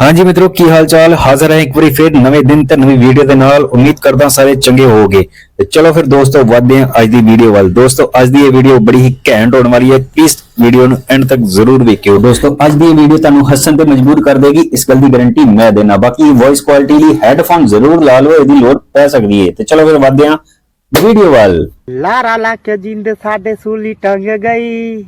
ਹਾਂਜੀ ਮਿੱਤਰੋ, ਕੀ ਹਾਲ ਚਾਲ ਹਾਜ਼ਰ ਹੈ ਇੱਕ ਵਾਰੀ ਫਿਰ ਨਵੇਂ ਦਿਨ ਤੇ ਨਵੀਂ ਵੀਡੀਓ ਦੇ ਨਾਲ। ਉਮੀਦ ਕਰਦਾ ਸਾਰੇ ਚੰਗੇ ਹੋਵੋਗੇ। ਤੇ ਚਲੋ ਫਿਰ ਦੋਸਤੋ, ਵਧਦੇ ਹਾਂ ਅੱਜ ਦੀ ਵੀਡੀਓ ਵੱਲ। ਦੋਸਤੋ, ਅੱਜ ਦੀ ਇਹ ਵੀਡੀਓ ਬੜੀ ਹੀ ਘੈਂਟ ਹੋਣ ਵਾਲੀ ਹੈ। ਪਲੀਜ਼ ਵੀਡੀਓ ਨੂੰ ਐਂਡ ਤੱਕ ਜ਼ਰੂਰ ਵੇਖਿਓ। ਦੋਸਤੋ, ਅੱਜ ਦੀ ਇਹ ਵੀਡੀਓ ਤੁਹਾਨੂੰ ਹੱਸਣ ਤੇ ਮਜਬੂਰ ਕਰ ਦੇਗੀ। ਇਸ ਗੱਲ ਦੀ ਗਾਰੰਟੀ ਮੈਂ ਦੇਣਾ ਬਾਕੀ ਵੌਇਸ ਕੁਆਲਿਟੀ ਲਈ ਹੈੱਡਫੋਨ ਜ਼ਰੂਰ ਲਾ ਲਓ, ਇਹਦੀ ਲੋੜ ਪੈ ਸਕਦੀ ਹੈ। ਤੇ ਚਲੋ ਫਿਰ ਵਧਦੇ ਹਾਂ ਵੀਡੀਓ ਵੱਲ। ਲਾਰਾ ਲਾ ਕੇ ਜਿੰਦ ਸਾਡੇ ਸੂਲੀ ਟੰਗ ਗਈ।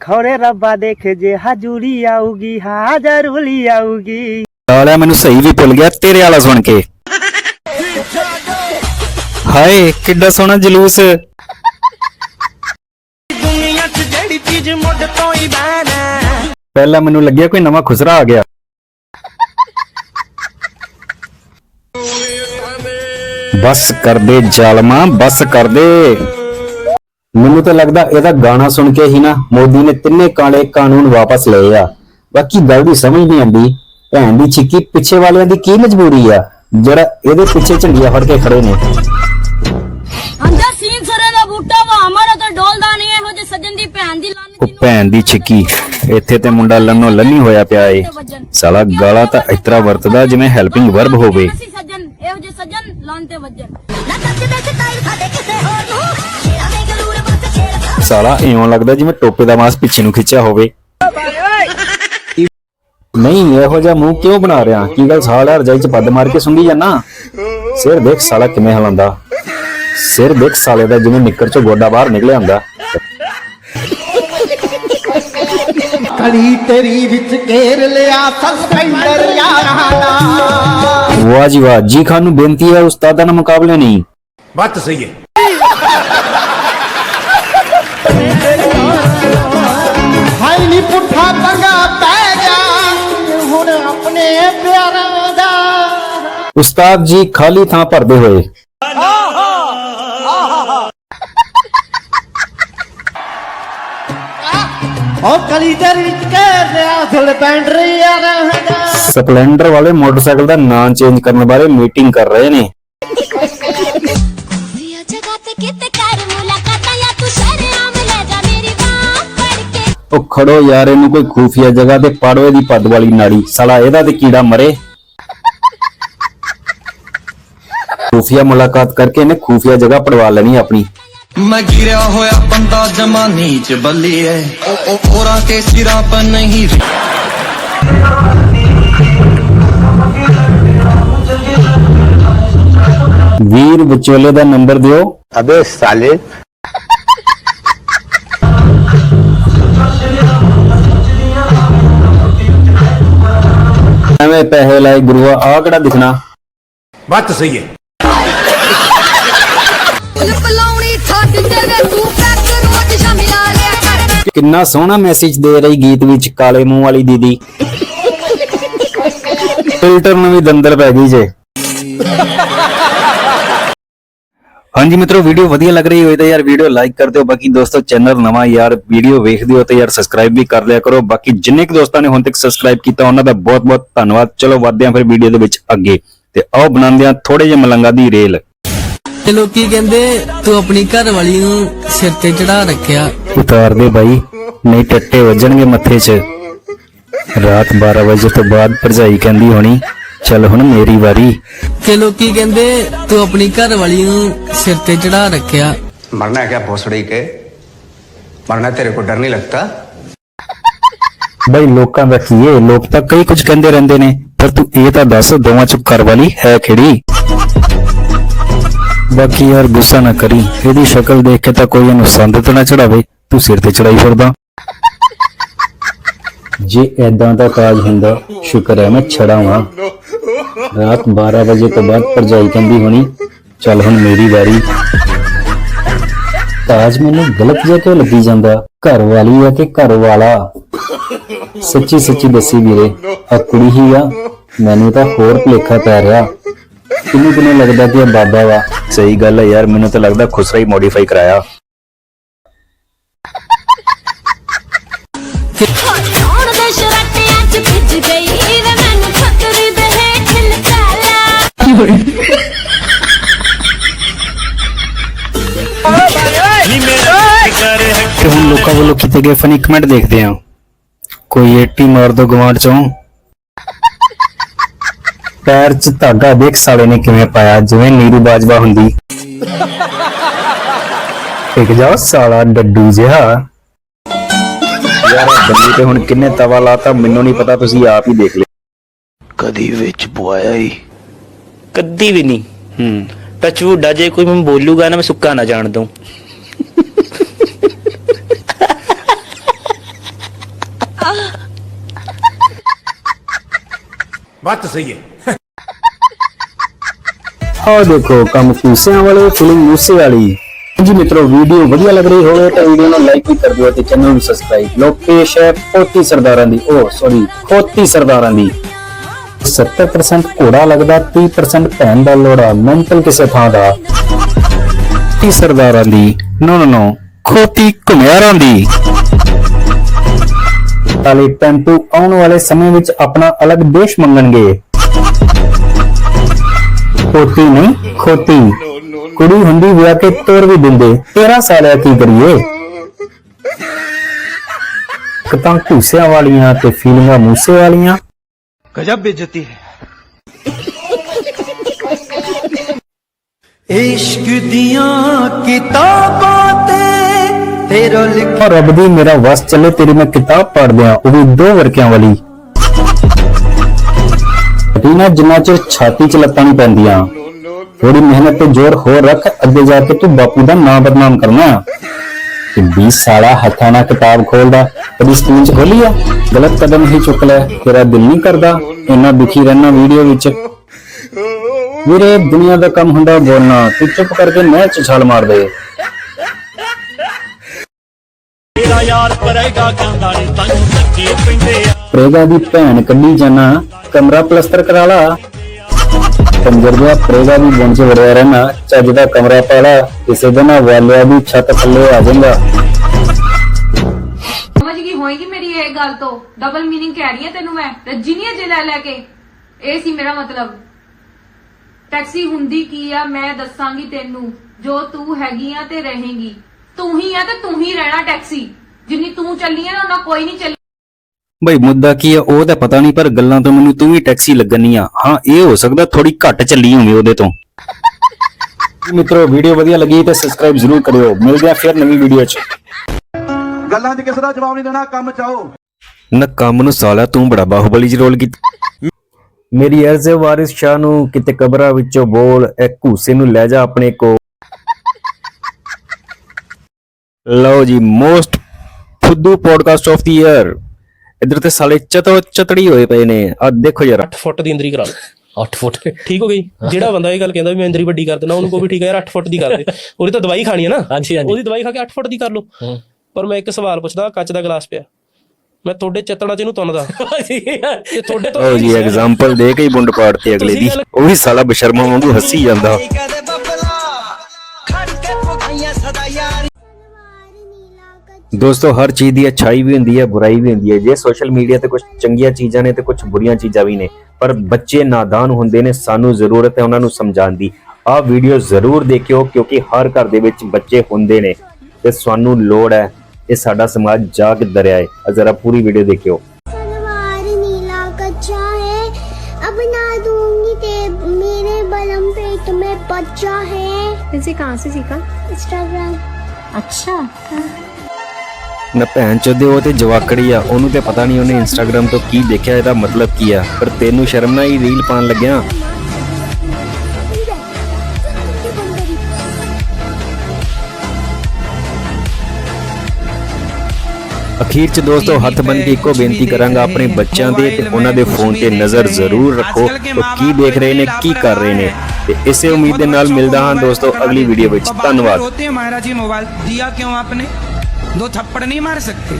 ਖੌਰੇ ਰੱਬਾ ਦੇਖ ਜੇ ਹਜੂਰੀ ਆਊਗੀ ਹਾਂ ਜ਼ਰੂਰੀ ਆਊਗੀ। ਸਾਲਿਆ ਮੈਨੂੰ ਸਹੀ ਵੀ ਭੁੱਲ ਗਿਆ ਤੇਰੇ ਵਾਲਾ ਸੁਣ ਕੇ। ਹਾਏ ਕਿੱਡਾ ਸੋਹਣਾ ਜਲੂਸ। ਦੁਨੀਆ 'ਚ ਜਿਹੜੀ ਚੀਜ਼ ਮੁੱਢ ਤੋਂ ਹੀ ਬੈਣਾ ਪਹਿਲਾਂ ਮੈਨੂੰ ਲੱਗਿਆ ਕੋਈ ਨਵਾਂ ਖੁਸਰਾ ਆ ਗਿਆ। ਬਸ ਕਰ ਦੇ ਜ਼ਾਲਮਾ ਬਸ ਕਰ ਦੇ ਮੈਨੂੰ ਤਾਂ ਲੱਗਦਾ ਇਹਦਾ ਗਾਣਾ ਸੁਣ ਕੇ ਹੀ ਨਾ ਮੋਦੀ ਨੇ ਤਿੰਨੇ ਕਾਲੇ ਕਾਨੂੰਨ ਵਾਪਸ ਲਏ ਆ। ਬਾਕੀ ਗੱਲ ਦੀ ਸਮਝ ਨਹੀਂ ਆਉਂਦੀ। ਭੈਣ ਦੀ ਛਿੱਕੀ ਪਿੱਛੇ ਵਾਲਿਆਂ ਦੀ ਕੀ ਮਜਬੂਰੀ ਆ? ਜਿਹੜਾ ਇਹਦੇ ਪਿੱਛੇ ਝੰਡੀਆਂ ਫੜ ਕੇ ਖੜੇ ਨੇ। ਅੰਦਰ ਸੀਨ ਸਰੇ ਦਾ ਬੂਟਾ ਵਾ ਹਮਾਰਾ ਤਾਂ ਡੋਲਦਾ ਨਹੀਂ ਇਹੋ ਜੇ ਸੱਜਣ ਦੀ ਭੈਣ ਦੀ ਲੰਨ ਉਹ ਭੈਣ ਦੀ ਛਿੱਕੀ ਇੱਥੇ ਤੇ ਮੁੰਡਾ ਲੰਨੋ ਲੰਨੀ ਹੋਇਆ ਪਿਆ ਏ। ਸਾਲਾ ਗਾਲਾ ਤਾਂ ਇਤਰਾ ਵਰਤਦਾ ਜਿਵੇਂ ਹੈਲਪਿੰਗ ਵਰਬ ਹੋਵੇ। ਸੱਜਣ ਇਹੋ ਜੇ ਸੱਜਣ ਲੰਨ ਤੇ ਵੱਜਣ ਸਾਲਾ ਇਉਂ ਲੱਗਦਾ ਜਿਵੇਂ ਟੋਪੇ ਦਾ ਮਾਸ ਪਿੱਛੇ ਨੂੰ ਖਿੱਚਿਆ ਹੋਵੇ। ਨਹੀਂ ਇਹੋ ਜਿਹਾ ਮੂੰਹ ਕਿਉਂ ਬਣਾ ਰਿਹਾ? ਕੀ ਗੱਲ ਸਾਲਾ ਰਜਾਈ ਚ ਪੱਦ ਮਾਰ ਕੇ ਸੁੰਗੀ ਜਾਨਾ ਸਿਰ ਦੇਖ ਸਾਲਾ ਕਿਵੇਂ ਹਲਾਉਂਦਾ। ਸਿਰ ਦੇਖ ਸਾਲੇ ਦਾ ਜਿਵੇਂ ਨਿੱਕਰ ਚੋਂ ਗੋਡਾ ਬਾਹਰ ਨਿਕਲਿਆ ਹੁੰਦਾ। ਕਲੀ ਤੇਰੀ ਵਿੱਚ ਘੇਰ ਲਿਆ ਸਸਪੈਂਡਰ ਯਾਰਾਂ ਵਾਹ ਜੀ ਵਾਹ ਜੀ ਖਾਨ ਨੂੰ ਬੇਨਤੀ ਹੈ ਉਸਤਾਦਾਂ ਨਾਲ ਮੁਕਾਬਲੇ ਨਹੀਂ। ਬਾਤ ਸਹੀ ਹੈ। ਪਿਆਰਾਂ ਦਾ ਉਸਤਾਦ ਜੀ ਖਾਲੀ ਥਾਂ ਭਰਦੇ ਹੋਏ। ਉਹ ਕਲੀ ਤੇਰੀ ਵਿੱਚ ਘੇਰ ਲਿਆ ਸਸਪੈਂਡਰ ਯਾਰਾਂ ਦਾ। ਸਪਲੈਂਡਰ ਵਾਲੇ ਮੋਟਰਸਾਈਕਲ ਦਾ ਨਾਂ ਚੇਂਜ ਕਰਨ ਬਾਰੇ ਮੀਟਿੰਗ ਕਰ ਰਹੇ ਨੇ। ਖੜੋ ਯਾਰ ਇਹਨੂੰ ਕੋਈ ਖੂਫੀਆ ਜਗ੍ਹਾ ਤੇ ਪਾੜੋ ਇਹਦੀ ਪੱਦ ਵਾਲੀ ਨਾੜੀ। ਸਾਲਾ ਇਹਦਾ ਤੇ ਕੀੜਾ ਮਰੇ। ਖੂਫੀਆ ਮੁਲਾਕਾਤ ਕਰਕੇ ਇਹਨੇ ਖੂਫੀਆ ਜਗ੍ਹਾ ਪੜਵਾ ਲੈਣੀ ਆਪਣੀ। ਮੈਂ ਗਿਰਿਆ ਹੋਇਆ ਬੰਦਾ ਜਮਾਨੀ ਚ ਬੱਲੀ ਐ ਉਹ ਔਰਾਂ ਤੇ ਸਿਰਾਂ ਪਰ ਨਹੀਂ ਵੀਰ ਵਿਚੋਲੇ ਦਾ ਨੰਬਰ ਦਿਓ। ਅਬੇ ਸਾਲੇ ਪੈਸੇ ਲਾਏ ਗੁਰੂਆ ਆ ਕਿਹੜਾ ਦਿਖਣਾ? ਬੱਤ ਸਹੀ ਹੈ। ਕਿੰਨਾ ਸੋਹਣਾ ਮੈਸੇਜ ਦੇ ਰਹੀ ਗੀਤ ਵਿੱਚ ਕਾਲੇ ਮੂੰਹ ਵਾਲੀ ਦੀਦੀ। ਫਿਲਟਰ ਨੂੰ ਵੀ ਦੰਦਰ ਪੈ ਗਈ ਜੇ। ਹਾਂਜੀ ਮਿੱਤਰੋ ਵੀਡੀਓ ਵਧੀਆ ਲੱਗ ਰਹੀ ਹੋਏ ਤਾਂ ਯਾਰ ਵੀਡੀਓ ਲਾਈਕ ਕਰ ਦਿਓ। ਬਾਕੀ ਦੋਸਤੋ ਚੈਨਲ ਨਵਾਂ ਯਾਰ ਵੀਡੀਓ ਵੇਖਦੇ ਹੋ ਤਾਂ ਯਾਰ ਸਬਸਕ੍ਰਾਈਬ ਵੀ ਕਰ ਲਿਆ ਕਰੋ। ਬਾਕੀ ਜਿੰਨੇ ਕੁ ਦੋਸਤਾਂ ਨੇ ਹੁਣ ਤੱਕ ਸਬਸਕ੍ਰਾਈਬ ਕੀਤਾ ਉਹਨਾਂ ਦਾ ਬਹੁਤ-ਬਹੁਤ ਧੰਨਵਾਦ। ਚਲੋ ਵਧਦੇ ਹਾਂ ਫਿਰ ਵੀਡੀਓ ਦੇ ਵਿੱਚ ਅੱਗੇ। ਤੇ ਆਓ ਬਣਾਉਂਦੇ ਹਾਂ ਥੋੜੇ ਜਿਹੇ ਮਲੰਗਾ ਦੀ ਰੇਲ। ਤੇ ਲੋਕੀ ਕਹਿੰਦੇ ਤੂੰ ਆਪਣੀ ਘਰ ਵਾਲੀ ਨੂੰ ਸਿਰ ਤੇ ਚੜਾ ਰੱਖਿਆ। ਉਤਾਰ ਦੇ ਬਾਈ ਨਹੀਂ ਟੱਟੇ ਵੱਜਣਗੇ ਮੱਥੇ 'ਚ। ਰਾਤ 12 ਵਜੇ ਤੋਂ ਬਾਅਦ ਭਰਜਾਈ ਕਹਿੰਦੀ ਹੋਣੀ ਚੱਲ ਹੁਣ ਮੇਰੀ ਵਾਰੀ ਤੇ ਲੋਕੀ ਕਹਿੰਦੇ ਤੂੰ ਆਪਣੀ ਘਰ ਵਾਲੀ ਨੂੰ ਸਿਰ ਤੇ ਚੜਾ ਰੱਖਿਆ मरना है क्या भोसड़ी के मरना तेरे को डर नहीं लगता ਬਈ ਲੋਕਾਂ ਦਾ ਕੀ ਏ ਲੋਕ ਤਾਂ ਕਈ ਕੁਝ ਕਹਿੰਦੇ ਰਹਿੰਦੇ ਨੇ ਪਰ ਤੂੰ ਇਹ ਤਾਂ ਦੱਸ ਦੋਵਾਂ ਚ ਘਰ ਵਾਲੀ ਹੈ ਕਿਹੜੀ ਬਾਕੀ ਯਾਰ ਗੁੱਸਾ ਨਾ ਕਰੀ ਇਹਦੀ ਸ਼ਕਲ ਦੇਖ ਕੇ ਤਾਂ ਕੋਈ ਇਹਨੂੰ ਸੰਦ ਤੇ ਨਾ ਚੜਾਵੇ ਤੂੰ ਸਿਰ ਤੇ ਚੜਾਈ ਫਿਰਦਾ ਜੇ ਐਦਾਂ ਦਾ ਕਾਜ ਹੁੰਦਾ, ਸ਼ੁਕਰ ਹੈ, ਮੈਂ ਛੜਾਵਾਂ ਰਾਤ 12 ਵਜੇ ਤੋਂ ਬਾਅਦ ਪਰਜਾਈ ਕਹਿੰਦੀ ਹੋਣੀ, ਚੱਲ ਹੁਣ ਮੇਰੀ ਵਾਰੀ। ਤਾਜ ਮੈਨੂੰ ਗਲਤ ਜਿਹਾ ਕਿਉਂ ਲੱਗੀ ਜਾਂਦਾ? ਘਰ ਵਾਲੀ ਆ ਕਿ ਘਰ ਵਾਲਾ? ਸੱਚੀ ਸੱਚੀ ਦੱਸੀ ਵੀਰੇ ਆ ਕੁੜੀ ਹੀ ਆ, ਮੈਨੂੰ ਤਾਂ ਹੋਰ ਭੁਲੇਖਾ ਪੈ ਰਿਹਾ। ਕਿੰਨੂੰ ਕਿੰਨੂੰ ਲੱਗਦਾ ਕਿ ਇਹ ਬਾਬਾ ਵਾ? ਸਹੀ ਗੱਲ ਹੈ ਯਾਰ, ਮੈਨੂੰ ਤਾਂ ਲੱਗਦਾ ਖੁਸਰਾ ਹੀ ਮੋਡੀਫਾਈ ਕਰਾਇਆ। ਵੱਲੋਂ ਕੀਤੇ ਗਏ ਫਨੀ ਕਮੈਂਟ ਦੇਖਦੇ ਹਾਂ। ਕੋਈ 80 ਮਾਰ ਦੋ ਗਵਾਂਡ ਚੋਂ। ਪੈਰ 'ਚ ਧਾਗਾ ਦੇਖ ਸਾਲੇ ਨੇ ਕਿਵੇਂ ਪਾਇਆ ਜਿਵੇਂ ਨੀਰੂ ਬਾਜਵਾ ਹੁੰਦੀ। ਟਿਕ ਜਾਓ ਸਾਲਾ ਡੱਡੂ ਜਿਹਾ। ਯਾਰ ਬੰਦੇ ਤੇ ਹੁਣ ਕਿੰਨੇ ਤਵਾ ਲਾਤਾ ਮੈਨੂੰ ਨਹੀਂ ਪਤਾ ਤੁਸੀਂ ਆਪ ਹੀ ਦੇਖ ਲਿਓ। ਕਦੀ ਵਿੱਚ ਪਵਾਇਆ ਹੀ। ਕਦੀ ਵੀ ਨਹੀਂ। ਹੂੰ। ਟੱਚ ਵੁੱਡਾ ਜੇ ਕੋਈ ਮੈਨੂੰ ਬੋਲੂਗਾ ਨਾ ਮੈਂ ਸੁੱਕਾ ਨਾ ਜਾਣ ਦਊਂ। ਬਾਤ ਸਹੀ ਹੈ। ਆਓ ਦੇਖੋ, ਕੰਮ ਕੂਸਿਆਂ ਵਾਲੇ ਫਿਲਿੰਗ ਮੂਸੇ ਵਾਲੀ। ਜੀ ਮਿੱਤਰੋ, ਵੀਡੀਓ ਵਧੀਆ ਲੱਗ ਰਹੀ ਹੋਵੇ ਤਾਂ ਵੀਡੀਓ ਨੂੰ ਲਾਈਕ ਵੀ ਕਰ ਦਿਓ ਤੇ ਚੈਨਲ ਨੂੰ ਸਬਸਕ੍ਰਾਈਬ ਲੋਕੇਸ਼ ਹੈ ਖੋਤੀ ਸਰਦਾਰਾਂ ਦੀ, ਓ ਸੌਰੀ ਖੋਤੀ ਸਰਦਾਰਾਂ ਦੀ। 70% ਘੋੜਾ ਲੱਗਦਾ 30% ਭੈਣ ਦਾ ਲੋੜਾ ਮੈਂਟਲ ਕਿਸੇ ਥਾਂ ਦਾ। ਖੋਤੀ ਸਰਦਾਰਾਂ ਦੀ, ਨੋ ਨੋ ਖੋਤੀ ਕੁਮਿਆਰਾਂ ਦੀ। ਵਾਲੇ ਟੈਂਪੂ ਆਉਣ ਵਾਲੇ ਸਮੇਂ ਵਿੱਚ ਆਪਣਾ ਅਲੱਗ ਦੇਸ਼ ਮੰਗਣਗੇ। ਖੋਤੀ ਨਹੀਂ ਖੋਤੀ। ਕੁੜੀ ਹੁੰਦੀ ਵਿਆਹ ਕੇ ਤੋਰ ਵੀ ਦਿੰਦੇ। 13 ਸਾਲਿਆ ਕੀ ਕਰੀਏ? ਕਤਾਂ ਘੂਸਿਆਂ ਵਾਲੀਆਂ ਤੇ ਫੀਲਿੰਗਾਂ ਮੂਸੇ ਵਾਲੀਆਂ। ਗਜਬ ਬੇਇੱਜ਼ਤੀ ਹੈ। ਇਸ਼ਕ ਦੀਆਂ ਕਿਤਾਬਾਂ ਤੇ ਤੇਰਾ ਲਿਖ ਰੱਬ ਦੀ, ਮੇਰਾ ਵਸ ਚੱਲੇ, ਤੇਰੀ ਮੈਂ ਕਿਤਾਬ ਪੜ੍ਹ ਦਿਆਂ, ਉਹ ਵੀ ਦੋ ਵਰਕਿਆਂ ਵਾਲੀ। ਟੀਨਾ ਜਿੰਨਾ ਚਿਰ ਛਾਤੀ 'ਚ ਲੱਤਾਂ ਨਹੀਂ ਪੈਂਦੀਆਂ ਥੋੜੀ ਮਿਹਨਤ ਤੇ ਜ਼ੋਰ ਹੋਰ ਰੱਖ, ਅੱਗੇ ਜਾ ਕੇ ਤੂੰ ਬਾਪੂ ਦਾ ਨਾਮ ਬਦਨਾਮ ਕਰਨਾ। ਕਿ 20 ਸਾਲਾ ਹੱਥਾਂ ਨਾਲ ਕਿਤਾਬ ਖੋਲਦਾ, ਕਦੀ ਸਕੂਲ 'ਚ ਖੋਲੀ ਆ? ਗਲਤ ਕਦਮ ਹੀ ਚੁੱਕ ਲੈ, ਤੇਰਾ ਦਿਲ ਨਹੀਂ ਕਰਦਾ, ਇੰਨਾ ਦੁਖੀ ਰਹਿਣਾ ਵੀਡੀਓ ਵਿੱਚ। ਵੀਰੇ, ਦੁਨੀਆ ਦਾ ਕੰਮ ਹੁੰਦਾ ਬੋਲਣਾ, ਤੂੰ ਚੁੱਪ ਕਰਕੇ ਮੈਂ 'ਚ ਛਾਲ ਮਾਰ ਦੇ ਪ੍ਰੇਗਾ ਦੀ ਭੈਣ ਕੱਢੀ ਜਾਣਾ ਕਮਰਾ ਪਲਸਤਰ ਕਰਾ ਲਾ। ਕੰਜਰ ਦਾ ਪ੍ਰੇਗਾ ਦੀ ਬਣ ਚ ਵੜਿਆ ਰਹਿਣਾ ਚੱਜ ਦਾ ਕਮਰਾ ਪਾਲਾ ਕਿਸੇ ਦਿਨ ਆਹ ਵਾਲਿਆ ਦੀ ਛੱਤ ਥੱਲੇ ਆ ਜਾਊਗਾ ਸਮਝ ਗਈ ਹੋਏਗੀ ਮੇਰੀ ਇਹ ਗੱਲ ਤੋਂ? ਡਬਲ ਮੀਨਿੰਗ ਕਹਿ ਰਹੀ ਹੈ ਤੈਨੂੰ ਮੈਂ? ਰੱਜੀ ਨਹੀਂ ਅਜੇ ਲੈ ਲੈ ਕੇ? ਇਹ ਸੀ ਮੇਰਾ ਮਤਲਬ। ਟੈਕਸੀ ਹੁੰਦੀ ਕੀ ਆ? ਮੈਂ ਦੱਸਾਂਗੀ ਤੈਨੂੰ। ਜੋ ਤੂੰ ਹੈਗੀ ਆ ਤੇ ਰਹੇਂਗੀ। ਤੂੰ ਹੀ ਆ ਤੇ ਤੂੰ ਹੀ ਰਹਿਣਾ ਟੈਕਸੀ। ਜਿੰਨੀ ਤੂੰ ਚੱਲੀ ਆ ਨਾ ਉਹਨਾਂ ਕੋਈ ਨਹੀਂ ਚੱਲੀ। ਬਈ ਮੁੱਦਾ ਕੀ ਆ ਉਹ ਤਾਂ ਪਤਾ ਨਹੀਂ ਪਰ ਗੱਲਾਂ ਤੋਂ ਮੈਨੂੰ ਤੂੰ ਵੀ ਟੈਕਸੀ ਲੱਗਣੀ ਆ। ਹਾਂ ਇਹ ਹੋ ਸਕਦਾ ਥੋੜੀ ਘੱਟ ਚੱਲੀ ਹੋਵੇ ਉਹਦੇ ਤੋਂ। ਜੀ ਮਿੱਤਰੋ ਵੀਡੀਓ ਵਧੀਆ ਲੱਗੀ ਤਾਂ ਸਬਸਕ੍ਰਾਈਬ ਜ਼ਰੂਰ ਕਰਿਓ। ਮਿਲਦੇ ਆ ਫਿਰ ਨਵੀਂ ਵੀਡੀਓ 'ਚ। ਗੱਲਾਂ 'ਚ ਕਿਸੇ ਦਾ ਜਵਾਬ ਨਹੀਂ ਦੇਣਾ ਕੰਮ ਚਾਓ। ਨਾ ਕੰਮ ਨੂੰ ਸਾਲਾ ਤੂੰ ਬੜਾ ਬਾਹੂਬਲੀ 'ਚ ਰੋਲ ਕੀਤਾ ਮੇਰੀ ਅਰਜ਼ ਹੈ ਵਾਰਿਸ ਸ਼ਾਹ ਨੂੰ ਕਿਤੇ ਕਬਰਾਂ ਵਿੱਚੋਂ ਬੋਲ ਇਹ ਘੂਸੇ ਨੂੰ ਲੈ ਜਾ ਆਪਣੇ ਕੋ ਲਓ ਜੀ ਮੋਸਟ ਫੁੱਦੂ ਪੋਡਕਾਸਟ ਆਫ ਦੀ ਈਅਰ ਇਧਰ ਤੇ ਸਾਲੇ ਚਤੋ ਚਤੜੀ ਹੋਏ ਪਏ ਨੇ। ਆ ਦੇਖੋ ਯਾਰ 8 ਫੁੱਟ ਦੀ ਅੰਦਰੀ ਕਰਾ ਲਓ। 8 ਫੁੱਟ। ਠੀਕ ਹੋ ਗਈ? ਜਿਹੜਾ ਬੰਦਾ ਇਹ ਗੱਲ ਕਹਿੰਦਾ ਵੀ ਮੈਂ ਅੰਦਰੀ ਵੱਡੀ ਕਰ ਦੇਣਾ ਉਹਨੂੰ ਕੋ ਵੀ ਠੀਕ ਹੈ ਯਾਰ 8 ਫੁੱਟ ਦੀ ਕਰ ਦੇ। ਉਹਦੀ ਤਾਂ ਦਵਾਈ ਖਾਣੀ ਹੈ ਨਾ। ਹਾਂਜੀ, ਹਾਂਜੀ। ਉਹਦੀ ਦਵਾਈ ਖਾ ਕੇ 8 ਫੁੱਟ ਦੀ ਕਰ ਲਓ। ਪਰ ਮੈਂ ਇੱਕ ਸਵਾਲ ਪੁੱਛਦਾ ਕੱਚ ਦਾ ਗਲਾਸ ਪਿਆ। ਮੈਂ ਤੁਹਾਡੇ ਚੱਤਣਾ ਚ ਇਹਨੂੰ ਤੁੰਨਦਾ। ਤੇ ਤੁਹਾਡੇ ਤੋਂ ਉਹ ਜੀ ਐਗਜ਼ਾਮਪਲ ਦੇ ਕੇ ਹੀ ਬੁੰਡ ਪਾੜਤੀ ਅਗਲੇ ਦੀ। ਉਹ ਵੀ ਸਾਲਾ ਬਸ਼ਰਮਾ ਵਾਂਗੂ ਹੱਸੀ ਜਾਂਦਾ। ਦੋਸਤੋ ਹਰ ਚੀਜ਼ ਦੀ ਅੱਛਾਈ ਵੀ ਹੁੰਦੀ ਹੈ ਬੁਰਾਈ ਵੀ ਹੁੰਦੀ ਹੈ ਜੇ ਸੋਸ਼ਲ ਮੀਡੀਆ ਤੇ ਕੁਝ ਚੰਗੀਆਂ ਚੀਜ਼ਾਂ ਨੇ ਤੇ ਕੁਝ ਬੁਰੀਆਂ ਚੀਜ਼ਾਂ ਵੀ ਨੇ ਪਰ ਬੱਚੇ ਨਾਦਾਨ ਹੁੰਦੇ ਨੇ ਸਾਨੂੰ ਜ਼ਰੂਰਤ ਹੈ ਉਹਨਾਂ ਨੂੰ ਸਮਝਾਉਣ ਦੀ ਆਹ ਵੀਡੀਓ ਜ਼ਰੂਰ ਦੇਖਿਓ ਕਿਉਂਕਿ ਹਰ ਘਰ ਦੇ ਵਿੱਚ ਬੱਚੇ ਹੁੰਦੇ ਨੇ ਤੇ ਸਾਨੂੰ ਲੋੜ ਹੈ ਇਹ ਸਾਡਾ ਸਮਾਜ ਜਾ ਕਿੱਧਰ ਰਿਹਾ ਹੈ ਆਹ ਜ਼ਰਾ ਪੂਰੀ ਵੀਡੀਓ ਦੇਖਿਓ सलवार नीला कच्चा है अब ना दूंगी ते मेरे बलम पेट में बच्चा है इसे कहाँ से सीखा इंस्टाग्राम अच्छा ਨਾ ਭੈਣ ਚੋਦੇ ਉਹ ਤੇ ਜਵਾਕੜੀ ਆ ਉਹਨੂੰ ਤੇ ਪਤਾ ਨਹੀਂ ਉਹਨੇ ਇੰਸਟਾਗ੍ਰam ਤੋਂ ਕੀ ਦੇਖਿਆ ਇਹਦਾ ਮਤਲਬ ਕੀ ਆ। ਪਰ ਤੈਨੂੰ ਸ਼ਰਮ ਨਾ ਹੀ ਰੀਲ ਪਾਣ ਲੱਗਿਆ? ਅਖੀਰ ਚ ਦੋਸਤੋ ਹੱਥ ਬੰਨ ਕੇ ਇੱਕੋ ਬੇਨਤੀ ਕਰਾਂਗਾ ਆਪਣੇ ਬੱਚਿਆਂ ਦੇ ਤੇ ਉਹਨਾਂ ਦੇ ਫੋਨ ਤੇ ਨਜ਼ਰ ਜ਼ਰੂਰ ਰੱਖੋ ਉਹ ਕੀ ਦੇਖ ਰਹੇ ਨੇ ਕੀ ਕਰ ਰਹੇ ਨੇ। ਤੇ ਇਸੇ ਉਮੀਦ ਦੇ ਨਾਲ ਮਿਲਦਾ ਹਾਂ ਦੋਸਤੋ ਅਗਲੀ ਵੀਡੀਓ ਵਿੱਚ। ਧੰਨਵਾਦ। दो थप्पड़ नहीं मार सकते